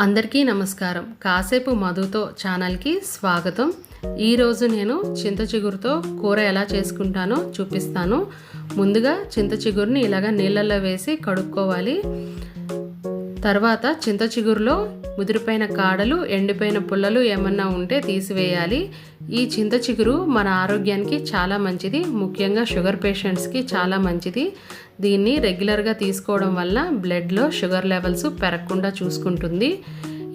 అందరికీ నమస్కారం. కాసేపు మధుతో ఛానల్కి స్వాగతం. ఈరోజు నేను చింత చిగురుతో కూర ఎలా చేసుకుంటానో చూపిస్తాను. ముందుగా చింత చిగురుని ఇలాగ నీళ్ళల్లో వేసి కడుక్కోవాలి. తర్వాత చింత చిగురులో ముదిరిపోయిన కాడలు ఎండిపోయిన పుల్లలు ఏమన్నా ఉంటే తీసివేయాలి. ఈ చింత చిగురు మన ఆరోగ్యానికి చాలా మంచిది. ముఖ్యంగా షుగర్ పేషెంట్స్కి చాలా మంచిది. దీన్ని రెగ్యులర్గా తీసుకోవడం వల్ల బ్లడ్లో షుగర్ లెవెల్స్ పెరగకుండా చూసుకుంటుంది.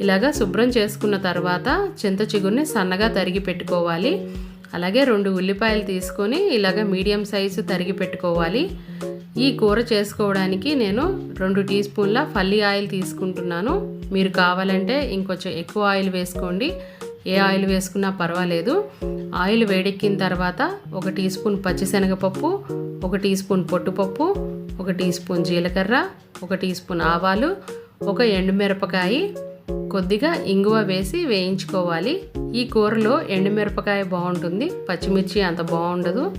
ఇలాగా శుభ్రం చేసుకున్న తర్వాత చింత చిగురిని సన్నగా తరిగి పెట్టుకోవాలి. అలాగే రెండు ఉల్లిపాయలు తీసుకొని ఇలాగ మీడియం సైజు తరిగి పెట్టుకోవాలి. ఈ కూర చేసుకోవడానికి నేను రెండు టీ స్పూన్ల ఫల్లీ ఆయిల్ తీసుకుంటున్నాను. మీరు కావాలంటే ఇంకొంచెం ఎక్కువ ఆయిల్ వేసుకోండి. ఏ ఆయిల్ వేసుకున్నా పర్వాలేదు. ఆయిల్ వేడెక్కిన తర్వాత ఒక టీ స్పూన్ పచ్చిశనగపప్పు ఒక టీ స్పూన్ పొట్టుపప్పు ఒక టీ స్పూన్ జీలకర్ర ఒక టీ స్పూన్ ఆవాలు ఒక ఎండుమిరపకాయ కొద్దిగా ఇంగువ వేసి వేయించుకోవాలి. ఈ కూరలో ఎండుమిరపకాయ బాగుంటుంది. పచ్చిమిర్చి అంత బాగుండదు.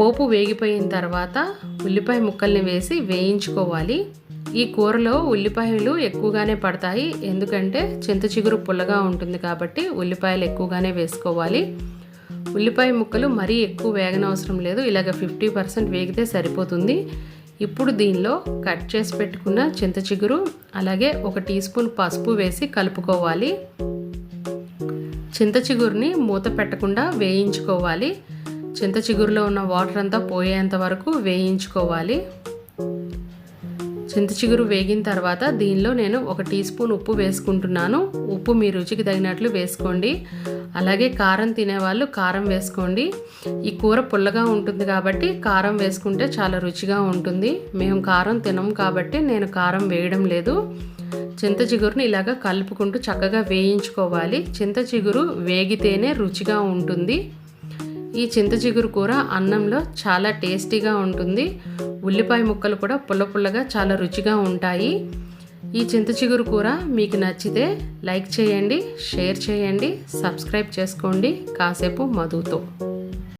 పోపు వేగిపోయిన తర్వాత ఉల్లిపాయ ముక్కల్ని వేసి వేయించుకోవాలి. ఈ కూరలో ఉల్లిపాయలు ఎక్కువగానే పడతాయి. ఎందుకంటే చింత చిగురు పుల్లగా ఉంటుంది కాబట్టి ఉల్లిపాయలు ఎక్కువగానే వేసుకోవాలి. ఉల్లిపాయ ముక్కలు మరీ ఎక్కువ వేగనవసరం లేదు. ఇలాగ ఫిఫ్టీ పర్సెంట్ వేగితే సరిపోతుంది. ఇప్పుడు దీనిలో కట్ చేసి పెట్టుకున్న చింత చిగురు అలాగే ఒక టీ స్పూన్ పసుపు వేసి కలుపుకోవాలి. చింత చిగురుని మూత పెట్టకుండా వేయించుకోవాలి. చింత చిగురులో ఉన్న వాటర్ అంతా పోయేంత వరకు వేయించుకోవాలి. చింత చిగురు వేగిన తర్వాత దీనిలో నేను ఒక టీ స్పూన్ ఉప్పు వేసుకుంటున్నాను. ఉప్పు మీ రుచికి తగినట్లు వేసుకోండి. అలాగే కారం తినేవాళ్ళు కారం వేసుకోండి. ఈ కూర పుల్లగా ఉంటుంది కాబట్టి కారం వేసుకుంటే చాలా రుచిగా ఉంటుంది. మేము కారం తినం కాబట్టి నేను కారం వేయడం లేదు. చింత చిగురుని ఇలాగ కలుపుకుంటూ చక్కగా వేయించుకోవాలి. చింత చిగురు వేగితేనే రుచిగా ఉంటుంది. ఈ చింత చిగురు కూర అన్నంలో చాలా టేస్టీగా ఉంటుంది. ఉల్లిపాయ ముక్కలు కూడా పుల్ల పుల్లగా చాలా రుచిగా ఉంటాయి. ఈ చింత చిగురు కూర మీకు నచ్చితే లైక్ చేయండి షేర్ చేయండి సబ్స్క్రైబ్ చేసుకోండి. కాసేపు మధుతో.